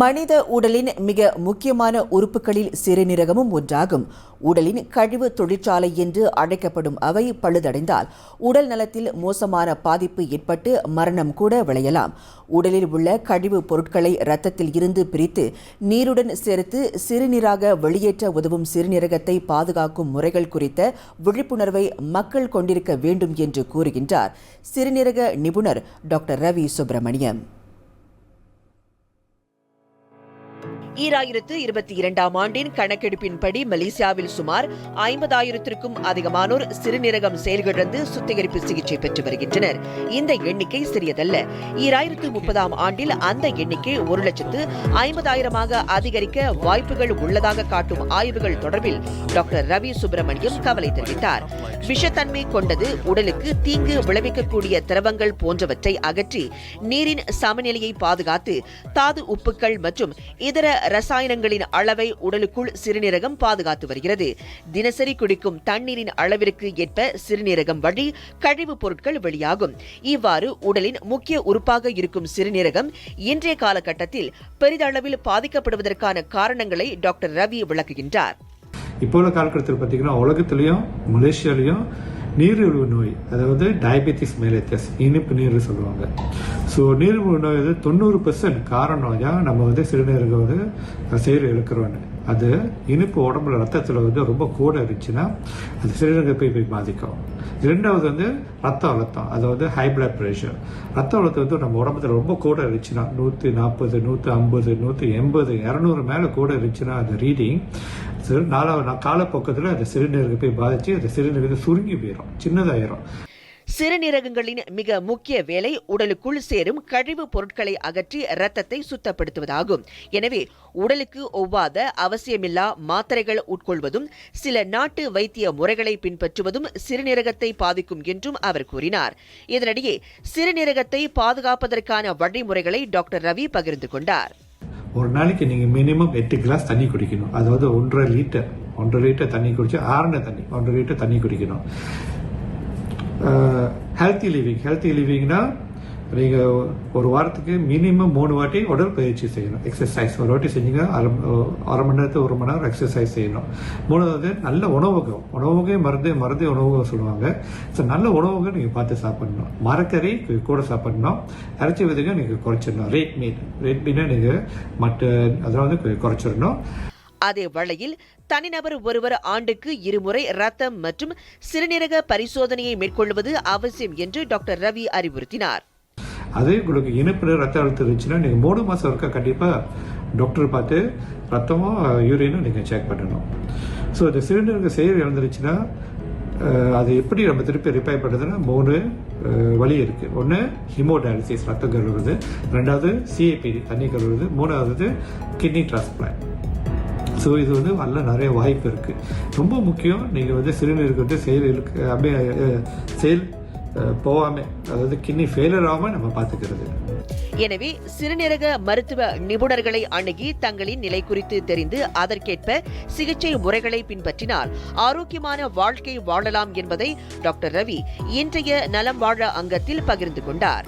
மனித உடலின் மிக முக்கியமான உறுப்புகளில் சிறுநீரகமும் ஒன்றாகும். உடலின் கழிவு தொழிற்சாலை என்று அழைக்கப்படும் அவை பழுதடைந்தால் உடல் நலத்தில் மோசமான பாதிப்பு ஏற்பட்டு மரணம் கூட விளையலாம். உடலில் உள்ள கழிவு பொருட்களை இரத்தத்தில் இருந்து பிரித்து நீருடன் சேர்த்து சிறுநீராக வெளியேற்ற உதவும் சிறுநீரகத்தை பாதுகாக்கும் முறைகள் குறித்த விழிப்புணர்வை மக்கள் கொண்டிருக்க வேண்டும் என்று கூறுகின்றார். சிறுநீரக நிபுணர் டாக்டர் ரவி சுப்பிரமணியம். ஈராயிரத்து இருபத்தி இரண்டாம் ஆண்டின் கணக்கெடுப்பின்படி மலேசியாவில் சுமார் ஐம்பதாயிரத்திற்கும் அதிகமானோர் சிறுநீரகம் செயல்கிழந்து சுத்திகரிப்பு சிகிச்சை பெற்று வருகின்றனர். இந்த எண்ணிக்கை சிறியதல்ல. ஈராயிரத்து முப்பதாம் ஆண்டில் அந்த எண்ணிக்கை ஒரு லட்சத்து ஐம்பதாயிரமாக அதிகரிக்க வாய்ப்புகள் உள்ளதாக காட்டும் ஆய்வுகள் தொடர்பில் டாக்டர் ரவி சுப்பிரமணியம் கவலை தெரிவித்தார். விஷத்தன்மை கொண்டது உடலுக்கு தீங்கு விளைவிக்கக்கூடிய திரவங்கள் போன்றவற்றை அகற்றி நீரின் சமநிலையை பாதுகாத்து தாது உப்புக்கள் மற்றும் இதர ரசாயனங்களின் அளவை உடலுக்குள் சிறுநீரகம் பாதுகாத்து வருகிறது. தினசரி குடிக்கும் தண்ணீரின் அளவிற்கு ஏற்ப சிறுநீரகம் வழி கழிவுப் பொருட்கள் வெளியாகும். இவ்வாறு உடலின் முக்கிய உறுப்பாக இருக்கும் சிறுநீரகம் இன்றைய காலகட்டத்தில் பெரிதளவில் பாதிக்கப்படுவதற்கான காரணங்களை டாக்டர் ரவி விளக்குகின்றார். இப்போ உள்ள காலகட்டத்தில் பார்த்தீங்கன்னா உலகத்திலையும் மலேசியாலையும் நீரிழிவு நோய் அதாவது டயபெட்டிஸ் மெலிட்டஸ் இனிப்பு நீர் சொல்லுவாங்க. ஸோ நீரிழிவு நோய் வந்து தொண்ணூறு பெர்சன்ட் காரணம் தான் நம்ம வந்து சிறுநீரகம் வந்து செயல் இழுக்கிறோன்னு அது இனிப்பு உடம்புல ரத்தத்தில் வந்து ரொம்ப கூட இருந்துச்சுன்னா அது சிறுநீரகத்தை போய் பாதிக்கும். ரெண்டாவது வந்து ரத்த அழுத்தம் வந்து ஹை பிளட் ப்ரெஷர் ரத்த அழுத்தம் வந்து நம்ம உடம்புல ரொம்ப கூட இருந்துச்சுன்னா நூற்றி நாற்பது நூற்றி ஐம்பது நூற்றி எண்பது இரநூறு மேலே கூட இருந்துச்சுன்னா அது ரீடிங் சிறு நாலாவது காலப்போக்கத்தில் அந்த சிறுநீரகத்தை போய் பாதிச்சு அந்த சிறுநீரகத்தை சுருங்கி போயிடும் சின்னதாயிரும். சிறுநீரகங்களின் மிக முக்கிய வேலை உடலுக்குள் சேரும் கழிவுப் பொருட்களை அகற்றி இரத்தத்தை சுத்தப்படுத்துவதாகும். எனவே உடலுக்கு ஒவ்வாத அவசியமில்லா மாத்திரைகள் உட்கொள்வதும் சில நாட்டு வைத்திய முறைகளை பின்பற்றுவதும் சிறுநீரகத்தை பாதிக்கும் என்றும் அவர் கூறினார். இதனிடையே சிறுநீரகத்தை பாதுகாப்பதற்கான வழிமுறைகளை டாக்டர் ரவி பகிர்ந்து கொண்டார். ஒரு நாளைக்கு நீங்கள் மினிமம் எட்டு கிளாஸ் தண்ணி குடிக்கணும். அதாவது ஒன்றரை லிட்டர் ஒன்றரை லிட்டர் தண்ணி குடிச்சு ஆறுன தண்ணி ஒன்றரை லிட்டர் தண்ணி குடிக்கணும். ஹெல்த்தி லிவிங் ஹெல்த்தி லிவிங்னா நீங்கள் ஒரு வாரத்துக்கு மினிமம் மூணு வாட்டி உடற்பயிற்சி செய்யணும். எக்ஸசைஸ் ஒரு வாட்டி செஞ்சீங்க அரை அரை மணி நேரத்துக்கு ஒரு மணி நேரம் எக்ஸசைஸ் செய்யணும். மூணாவது நல்ல உணவகம். உணவகமே மருந்து மருந்து உணவகம் சொல்லுவாங்க. ஸோ நல்ல உணவகம் நீங்கள் பார்த்து சாப்பிடணும். மரக்கறி கூட சாப்பிடணும். இறைச்சி விதைகள் நீங்கள் குறைச்சிடணும். ரேட் மீட் ரேட் மீனை நீங்கள் மற்ற அதெல்லாம் வந்து குறைச்சிடணும். அதே வேளையில் தனிநபர் ஒருவர் ஆண்டுக்கு இருமுறை ரத்தம் மற்றும் சிறுநீரக பரிசோதனையை மேற்கொள்வது அவசியம் என்று டாக்டர் ரவி அறிவுறுத்தினார். அதே உங்களுக்கு இனிப்பு ரத்த அழுத்தம் இருந்துச்சுன்னா நீங்கள் மூணு மாதம் இருக்க கண்டிப்பாக டாக்டர் பார்த்து ரத்தமும் யூரியனும் நீங்கள் செக் பண்ணணும். ஸோ இந்த சிறுநீரக செயல் இழந்துருச்சுன்னா அது எப்படி நம்ம திருப்பி ரிப்பேர் பண்ணுறதுன்னா மூணு வழி இருக்குது ஒன்று ஹிமோடயாலிசிஸ் ரத்தம் கழுவுறது. ரெண்டாவது சிஏபி தண்ணி கழுவுறது. மூணாவது கிட்னி டிரான்ஸ்பிளான்ட் ஸோ இது வந்து நல்ல நிறைய வாய்ப்பு இருக்குது ரொம்ப முக்கியம் நீங்கள் வந்து சிறுநீருக்கு வந்து செயல் இருக்கு அப்படியே செயல் போகாமல் அதாவது கிட்னி ஃபெயிலர் ஆகாமல் நம்ம பார்த்துக்கிறது. எனவே சிறுநீரக மருத்துவ நிபுணர்களை அணுகி தங்களின் நிலை குறித்து தெரிந்து அதற்கேற்ப சிகிச்சை முறைகளை பின்பற்றினால் ஆரோக்கியமான வாழ்க்கை வாழலாம் என்பதை டாக்டர் ரவி இன்றைய நலம் வாழ அங்கத்தில் பகிர்ந்து கொண்டார்.